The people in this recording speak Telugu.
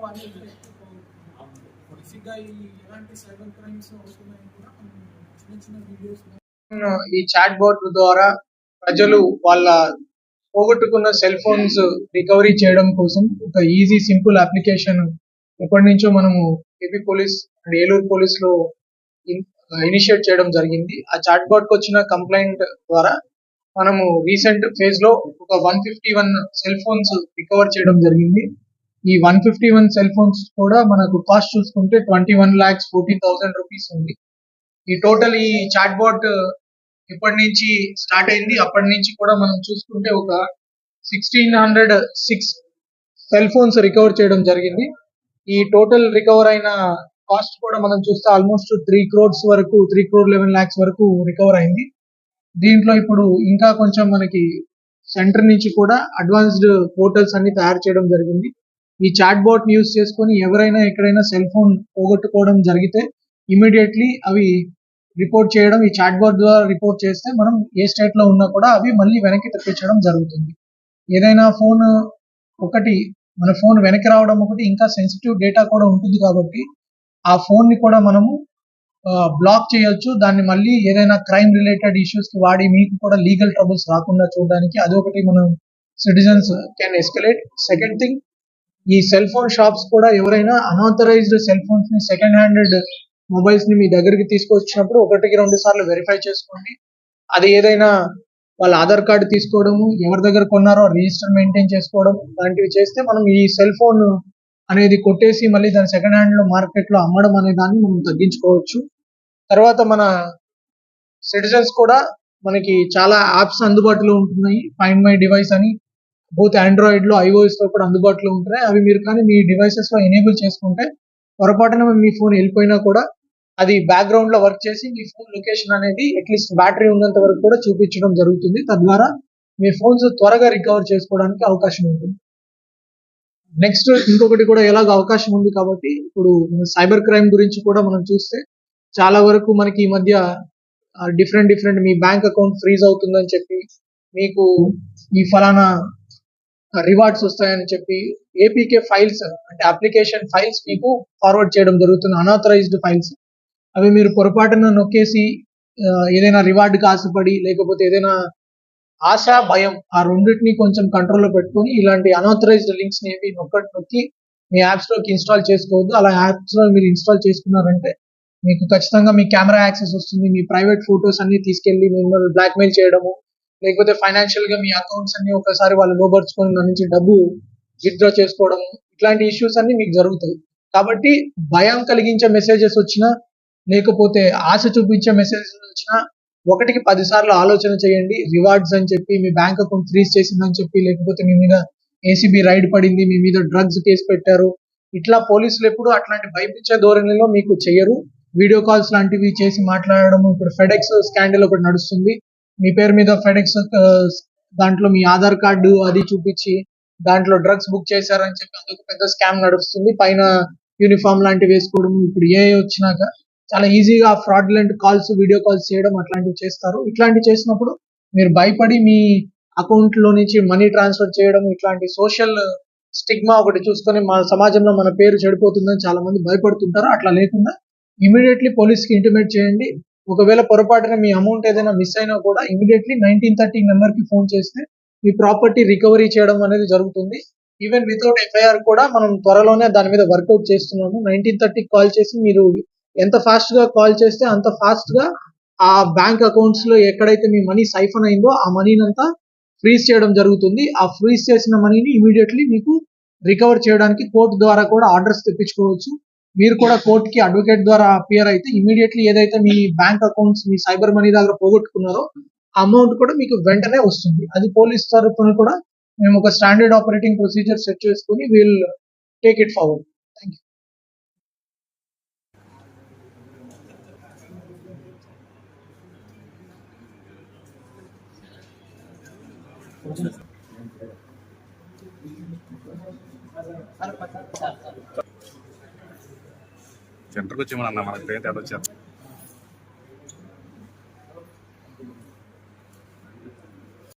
చదువుకున్న వాళ్ళు ఈ ఎలాంటి సైబర్ క్రైమ్స్ అవుతున్నాయని కూడా చిన్న చిన్న వీడియోస్ ఈ చాట్ బోట్ ద్వారా ప్రజలు వాళ్ళ పోగొట్టుకున్న సెల్ ఫోన్స్ రికవరీ చేయడం కోసం ఒక ఈజీ సింపుల్ అప్లికేషన్ ఎప్పటి నుంచో మనము ఏపీ పోలీస్ అండ్ ఏలూరు పోలీస్లో ఇనిషియేట్ చేయడం జరిగింది. ఆ చాట్ బోట్కి వచ్చిన కంప్లైంట్ ద్వారా మనము రీసెంట్ ఫేజ్లో ఒక one fifty one cell phones recover చేయడం జరిగింది. ఈ one fifty one cell phones కూడా మనకు కాస్ట్ చూసుకుంటే twenty one lakhs fourteen thousand rupees ఉంది. ఈ టోటల్ ఈ చాట్ బాట్ uh, ఇప్పటి నుంచి స్టార్ట్ అయింది. అప్పటి నుంచి కూడా మనం చూసుకుంటే ఒక sixteen hundred six cell phones recover చేయడం జరిగింది. ఈ టోటల్ రికవర్ అయిన కాస్ట్ కూడా మనం చూస్తే ఆల్మోస్ట్ త్రీ క్రోర్స్ వరకు త్రీ క్రోర్ లెవెన్ లాక్స్ వరకు రికవర్ అయింది. దీంట్లో ఇప్పుడు ఇంకా కొంచెం మనకి సెంటర్ నుంచి కూడా అడ్వాన్స్డ్ పోర్టల్స్ అన్ని తయారు చేయడం జరిగింది. ఈ చాట్ బోట్ యూస్ చేసుకొని ఎవరైనా ఎక్కడైనా సెల్ ఫోన్ పోగొట్టుకోవడం జరిగితే ఇమీడియట్లీ అవి రిపోర్ట్ చేయడం ఈ చాట్ బోట్ ద్వారా రిపోర్ట్ చేస్తే మనం ఏ స్టేట్లో ఉన్నా కూడా అవి మళ్ళీ వెనక్కి తెప్పించడం జరుగుతుంది. ఏదైనా ఫోన్ ఒకటి మన ఫోన్ వెనక్కి రావడం ఒకటి ఇంకా సెన్సిటివ్ డేటా కూడా ఉంటుంది కాబట్టి ఆ ఫోన్ని కూడా మనము బ్లాక్ చేయొచ్చు. దాన్ని మళ్ళీ ఏదైనా క్రైమ్ రిలేటెడ్ ఇష్యూస్కి వాడి మీకు కూడా లీగల్ ట్రబుల్స్ రాకుండా చూడడానికి అదొకటి మనం citizens can escalate second thing ఈ సెల్ ఫోన్ షాప్స్ కూడా ఎవరైనా అనాథరైజ్డ్ సెల్ ఫోన్స్ని సెకండ్ హ్యాండెడ్ మొబైల్స్ని మీ దగ్గరికి తీసుకొచ్చినప్పుడు ఒకటికి రెండు సార్లు వెరిఫై చేసుకోండి. అది ఏదైనా వాళ్ళ ఆధార్ కార్డు తీసుకోవడము ఎవరి దగ్గర కొన్నారో రిజిస్టర్ మెయింటైన్ చేసుకోవడం లాంటివి చేస్తే మనం ఈ సెల్ ఫోన్ అనేది కొట్టేసి మళ్ళీ దాని సెకండ్ హ్యాండ్లో మార్కెట్లో అమ్మడం అనే దాన్ని మనం తగ్గించుకోవచ్చు. తర్వాత మన సిటిజన్స్ కూడా మనకి చాలా యాప్స్ అందుబాటులో ఉంటున్నాయి. ఫైండ్ మై డివైస్ అని బోత్ ఆండ్రాయిడ్లో ఐఓఎస్లో కూడా అందుబాటులో ఉంటున్నాయి అవి మీరు కానీ మీ డివైసెస్లో ఎనేబుల్ చేసుకుంటే పొరపాటున మీ ఫోన్ వెళ్ళిపోయినా కూడా అది బ్యాక్గ్రౌండ్లో వర్క్ చేసి మీ ఫోన్ లొకేషన్ అనేది అట్లీస్ట్ బ్యాటరీ ఉన్నంత వరకు కూడా చూపించడం జరుగుతుంది. తద్వారా మీ ఫోన్స్ త్వరగా రికవర్ చేసుకోవడానికి అవకాశం ఉంటుంది. నెక్స్ట్ ఇంకొకటి కూడా ఎలాగ అవకాశం ఉంది కాబట్టి ఇప్పుడు సైబర్ క్రైమ్ గురించి కూడా మనం చూస్తే చాలా వరకు మనకి ఈ మధ్య డిఫరెంట్ డిఫరెంట్ మీ బ్యాంక్ అకౌంట్ ఫ్రీజ్ అవుతుందని చెప్పి మీకు ఈ ఫలానా రివార్డ్స్ వస్తాయని చెప్పి ఏపీకే ఫైల్స్ అంటే అప్లికేషన్ ఫైల్స్ మీకు ఫార్వర్డ్ చేయడం జరుగుతుంది అనాథరైజ్డ్ ఫైల్స్ అవి మీరు పొరపాటున నొక్కేసి ఏదైనా రివార్డ్కి ఆశపడి లేకపోతే ఏదైనా ఆశ భయం ఆ రెండింటిని కొంచెం కంట్రోల్లో పెట్టుకొని ఇలాంటి అనాథరైజ్డ్ లింక్స్ ఏవి నొక్కటి నొక్కి మీ యాప్స్లోకి ఇన్స్టాల్ చేసుకోవద్దు. అలా యాప్స్లో మీరు ఇన్స్టాల్ చేసుకున్నారంటే మీకు ఖచ్చితంగా మీ కెమెరా యాక్సెస్ వస్తుంది మీ ప్రైవేట్ ఫొటోస్ అన్ని తీసుకెళ్ళి మిమ్మల్ని బ్లాక్మెయిల్ చేయడము లేకపోతే ఫైనాన్షియల్గా మీ అకౌంట్స్ అన్ని ఒకసారి వాళ్ళు లోపరుచుకొని దాని నుంచి డబ్బు విత్డ్రా చేసుకోవడం ఇట్లాంటి ఇష్యూస్ అన్ని మీకు జరుగుతాయి. కాబట్టి భయం కలిగించే మెసేజెస్ వచ్చినా లేకపోతే ఆశ చూపించే మెసేజెస్ వచ్చినా ఒకటికి పదిసార్లు ఆలోచన చేయండి. రివార్డ్స్ అని చెప్పి మీ బ్యాంక్ అకౌంట్ ఫ్రీజ్ చేసిందని చెప్పి లేకపోతే మీ మీద ఏసీబీ రైడ్ పడింది మీ మీద డ్రగ్స్ కేసు పెట్టారు. ఇట్లా పోలీసులు ఎప్పుడు అట్లాంటి భయపించే ధోరణిలో మీకు చేయరు. వీడియో కాల్స్ లాంటివి చేసి మాట్లాడడం ఇప్పుడు ఫెడెక్స్ స్కాండల్ ఒకటి నడుస్తుంది. మీ పేరు మీద ఫెడెక్స్ దాంట్లో మీ ఆధార్ కార్డు అది చూపించి దాంట్లో డ్రగ్స్ బుక్ చేశారని చెప్పి అదొక పెద్ద స్కామ్ నడుస్తుంది. పైన యూనిఫామ్ లాంటివి వేసుకోవడం ఇప్పుడు ఏ వచ్చినాక చాలా ఈజీగా ఫ్రాడ్లెంట్ కాల్స్ వీడియో కాల్స్ చేయడం అట్లాంటివి చేస్తారు. ఇట్లాంటివి చేసినప్పుడు మీరు భయపడి మీ అకౌంట్లో నుంచి మనీ ట్రాన్స్ఫర్ చేయడం ఇట్లాంటి సోషల్ స్టిగ్మా ఒకటి చూసుకొని మన సమాజంలో మన పేరు చెడిపోతుందని చాలా మంది భయపడుతుంటారు. అట్లా లేకుండా ఇమీడియట్లీ పోలీస్కి ఇంటిమేట్ చేయండి. ఒకవేళ పొరపాటున మీ అమౌంట్ ఏదైనా మిస్ అయినా కూడా ఇమీడియట్లీ నైన్టీన్ థర్టీ నెంబర్కి ఫోన్ చేస్తే మీ ప్రాపర్టీ రికవరీ చేయడం అనేది జరుగుతుంది. ఈవెన్ వితౌట్ ఎఫ్ఐఆర్ కూడా మనం త్వరలోనే దాని మీద వర్కౌట్ చేస్తున్నాము. నైన్టీన్ థర్టీ కాల్ చేసి మీరు ఎంత ఫాస్ట్గా కాల్ చేస్తే అంత ఫాస్ట్గా ఆ బ్యాంక్ అకౌంట్స్లో ఎక్కడైతే మీ మనీ సైఫన్ అయిందో ఆ మనీని అంతా ఫ్రీజ్ చేయడం జరుగుతుంది. ఆ ఫ్రీజ్ చేసిన మనీని ఇమీడియట్లీ మీకు రికవర్ చేయడానికి కోర్టు ద్వారా కూడా ఆర్డర్స్ తెప్పించుకోవచ్చు. మీరు కూడా కోర్టుకి అడ్వకేట్ ద్వారా అపియర్ అయితే ఇమీడియట్లీ ఏదైతే మీ బ్యాంక్ అకౌంట్స్ మీ సైబర్ మనీ దగ్గర పోగొట్టుకున్నారో అమౌంట్ కూడా మీకు వెంటనే వస్తుంది. అది పోలీస్ తరఫున కూడా మేము ఒక స్టాండర్డ్ ఆపరేటింగ్ ప్రొసీజర్ సెట్ చేసుకుని will take it forward thank you సెంటర్కి వచ్చేమన్నా మనకి పేరు తేడా వచ్చారు